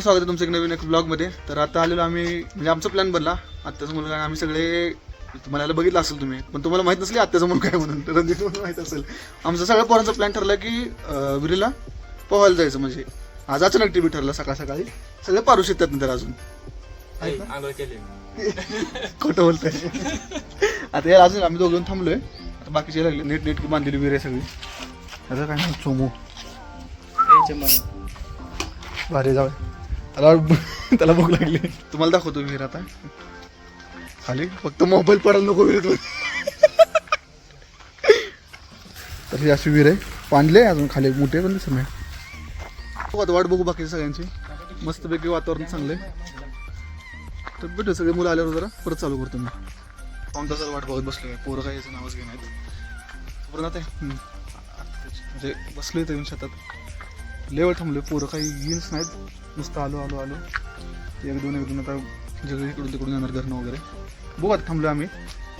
मित्रांनो स्वागत आहे तुमचं एक नवीन एक ब्लॉगमध्ये तर आता आलेलो आम्ही म्हणजे आमचा प्लॅन बनला. आत्ताचा मुलगा आम्ही सगळे तुम्हाला बघितलं असेल तुम्ही पण तुम्हाला माहीत नसली आत्ताचा मुलगा आहे म्हणून. तर रणजित म्हणून माहीत असेल. आमचा सगळ्या पोरांचा प्लॅन ठरला की विहिरीला पोहायला जायचं म्हणजे. आज अचानक टीव्ही ठरला सकाळ सकाळी. सगळे पारू शकतात नंतर अजून. खोटं बोलतोय. आता याला अजून आम्ही दोघं थांबलोय. आता बाकीचे लागले. नीट नीट बांधलेली विहीर आहे सगळी. आता काय नाही चोमू भारी जाऊ त्याला त्याला भूक लागली. तुम्हाला दाखवतो विहीर आता. खाली. फक्त मोबाईल पडायला नको विहिरीत तर ही अशी विहीर आहे. पाणले अजून खाली मोठे पण दिसत नाही. आता वाट बघू बाकीच्या सगळ्यांची. मस्तपैकी वातावरण चांगलं आहे तर भेटू सगळे मुलं आल्यावर जरा परत चालू करतो मी. पाऊन तासाला वाट बघत बसलोय. पोरं काही याचं नावच घेणार परत आता हम्म. म्हणजे बसलोय तर येऊन शेतात. लेवल थांबलो पोरं काही येईलच नाहीत. नुसतं आलो आलो आलो. एक दोन एक दोन आता जग इकडून तिकडून येणार घरनं वगैरे. बघू आता थांबलो आम्ही.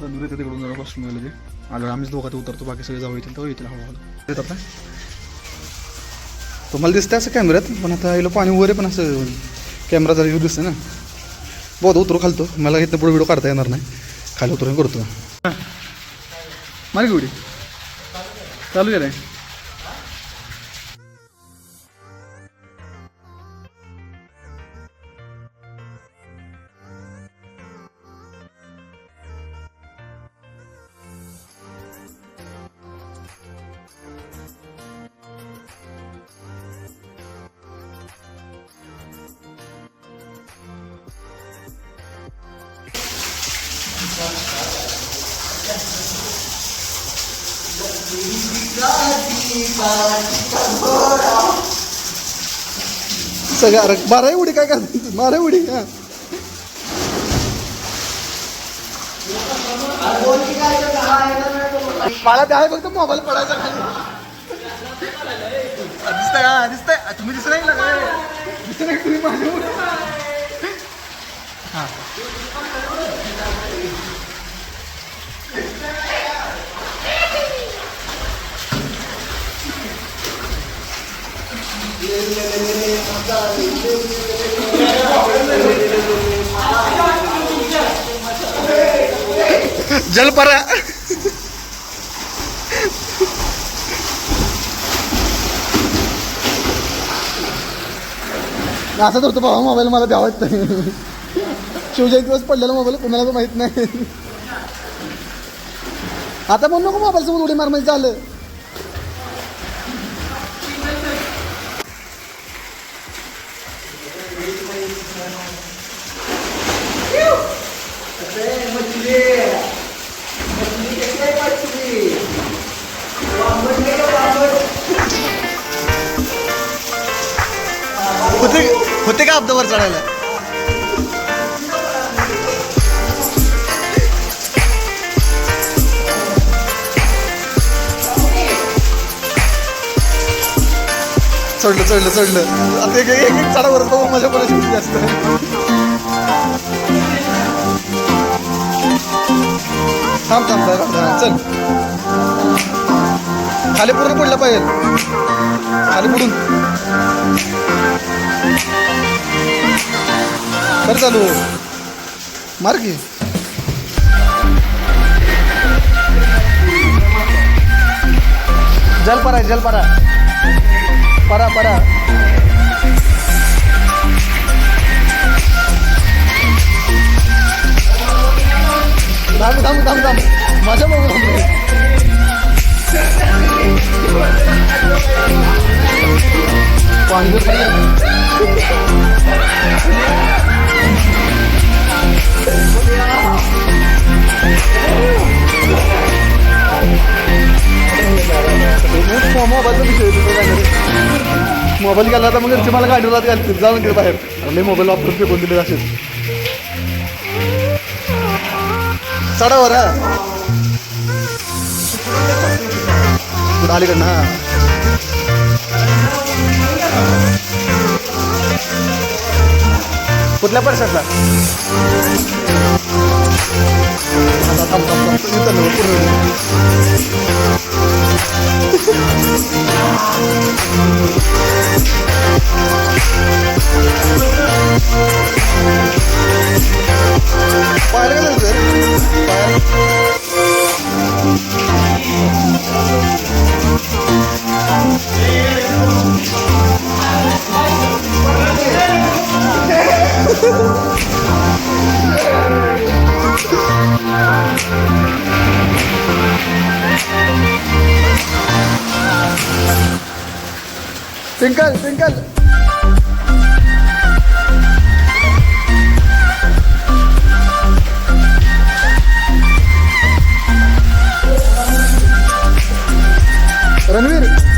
रणवीर येते तिकडून जाणार बसून गेलो की आलो आम्हीच दोघात उतरतो बाकी सगळे जाऊ येतील तर येतील हळूहळू. येत आता तुम्हाला दिसतं असं कॅमेऱ्यात पण आता याला पाणी वगैरे पण असं कॅमेरा जरा येऊ दिसतं ना. बहुत उतरू खालतो. मला इथं पुढे व्हिडिओ काढता येणार नाही. खाली उतरून करतो. मारी उडी. चालू आहे सगळ्या अरे बारा उडी काय करते बारा उडी हा. मला ते आहे फक्त मोबाईल पडायचा खाली. दिसतंय हा दिसतंय. तुम्ही दिसत नाही काय दिसत नाही तुम्ही माझ्या उडी. हा. जलपरा. असंच धरतो बाबा मोबाईल मला द्यावाच नाही शिवजय दिवस पडलेला मोबाईल कुणाला तर माहीत नाही. आता म्हणून नको मोबाईल सोबत उडी मार म्हणजे झालं. का अपदावर चढायला? चढलं चढलं चढलं. आता एक एक चढावर बघू माझ्या कोणाची उडी जास्त. थांब थांब, थांब, चल. खाली पूर्ण पडलं पाहिजे. खाली पडून कर चालू. मार की. जल परा जल परा. परा परा. थांब थांब थांब थांब. माझ्या बघू थांब. पाणी मोबाईलचा मोबाईल गेला तर मग घरचे मला गाडीवर आत घालतील. जाऊन ते बाहेर. आणि मोबाईल वापरून फेकून दिले असेच चढावर हा. कुठं आलीकडनं हा? कुठल्या पर्सेंटला पाहिलं थांब थांब थांब इथं नव्हे,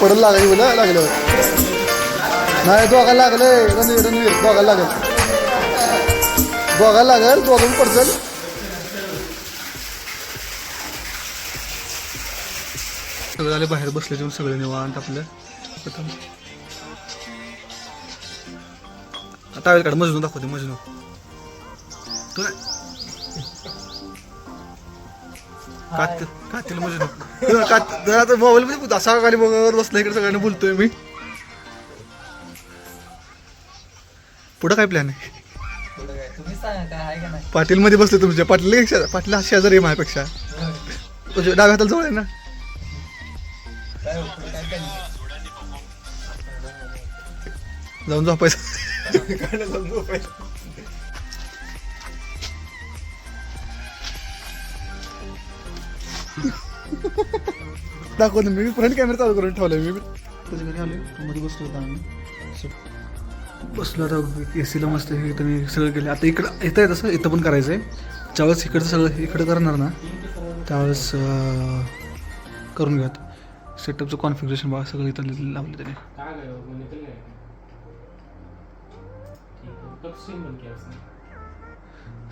पडलं लागेल ट्विंकल लागलं. बोला लागल्यावर नाही दोघा लागले. रणवीर रणवीर दोघा लागेल. दोघा लागेल दोघं पडचल सगळे आले बाहेर बसले जेवून सगळे निवांत आपलं. आता वेळ काढ मजनू दाखवते मजनू. तू नाही. कात कातील मजनू कात मोबाईल मध्ये असा खाली बघावर बसला इकडे सगळ्यांना बोलतोय मी. पुढं काय प्लॅन आहे? पाटील मध्ये बसले तुमच्या. पाटील पाटील हा शेजारी आहे माझ्यापेक्षा. तुझ्या डाव्या हाताला जवळ आहे ना? हो, जाऊन झोपायचं? दाखवतो मी फ्रंट कॅमेरा चालू करून ठेवलाय मी त्याच्या घरी आले मध्ये बसलो होतो आम्ही. बसलो आता ए सीला मस्त हे तुम्ही सगळं केलं आता इकडं इथं आहे तसं इथं पण करायचं आहे ज्यावेळेस इकडचं सगळं इकडं करणार ना त्यावेळेस करून घ्यात सेटअपचं कॉन्फिगरेशन बघा सगळं इथं लावलं त्याने. है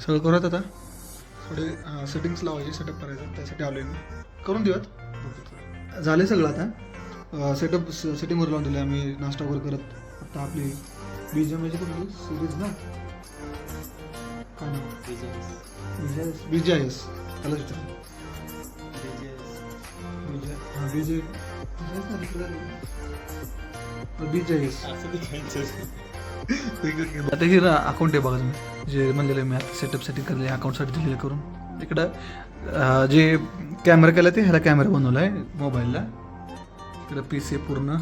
सगळं करूयात आता? थोडे सेटिंग्स लावायचे सेटअप करायचं त्यासाठी आलोय मी. करून देऊयात. झाले सगळं आता. सेटअप सेटिंगवर लावून दिलं आम्ही नाश्ता वगैरे करत. आता आपली बी जी एम कुठली सिरीज ना? काय नाव? बी जी आय एस त्याला विचार. B J B J S आता हे अकाउंट आहे बघा तुम्ही. जे म्हणलेलं मी आता सेटअपसाठी सेटिंग करले अकाउंटसाठी दिलेलं करून. इकडं जे कॅमेरा केला ते ह्याला कॅमेरा बनवला आहे मोबाईलला इकडं पी सी पूर्ण.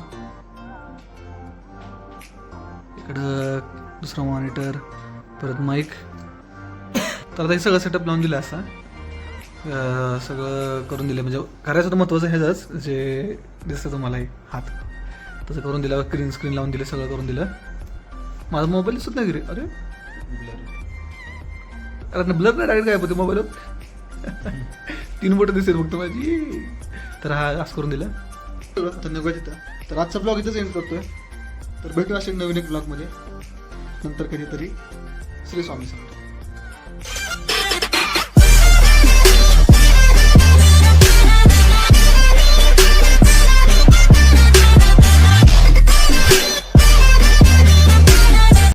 इकडं दुसरा मॉनिटर परत माईक तर आता हे सगळं सेटअप लावून दिलं असं. सगळं करून दिलं. म्हणजे करायचं तर महत्त्वाचं ह्याचंच. जे दिसतं तुम्हाला हात. तसं करून दिलं. ग्रीन स्क्रीन लावून दिलं सगळं करून दिलं. माझा मोबाईल दिसत नाही घरी. अरे. अरे ब्लर नाही डायरेक्ट काय होते मोबाईल. तीन बोटं दिसेल फक्त माझी. तर हा असं करून दिलं. धन्यवाद तिथं. तर आजचा ब्लॉग इथंच एंड करतोय. तर भेटू असे नवीन एक ब्लॉगमध्ये नंतर कधीतरी. श्री स्वामी सांगतो